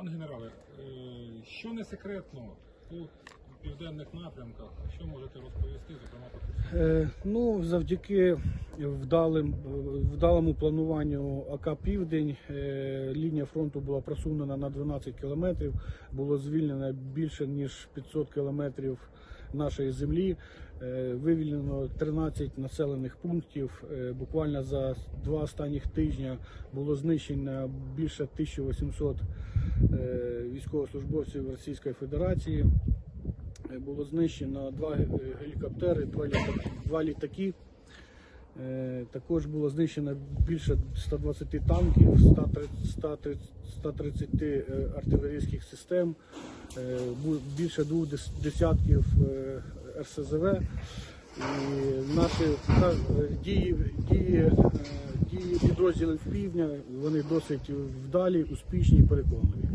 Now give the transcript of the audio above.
Пане генерале, е, що не секретно у південних напрямках, що можете розповісти, зокрема Херсон? Е, Ну, завдяки вдалим, вдалому плануванню АК Південь е, лінія фронту була просунена на 12 кілометрів. Було звільнено більше ніж 500 кілометрів нашої землі. Е, Вивільнено 13 населених пунктів. Е, Буквально за два останніх тижня було знищено більше 1800 е, військовослужбовців Російської Федерації. Було знищено два гелікоптери, два літаки. Е, Також було знищено більше 120 танків, 130 130 130 е, артилерійських систем, е, більше двох десятків РСЗВ. І наші дії, дії, дії підрозділів півдня вони досить вдалі, успішні і переконливі.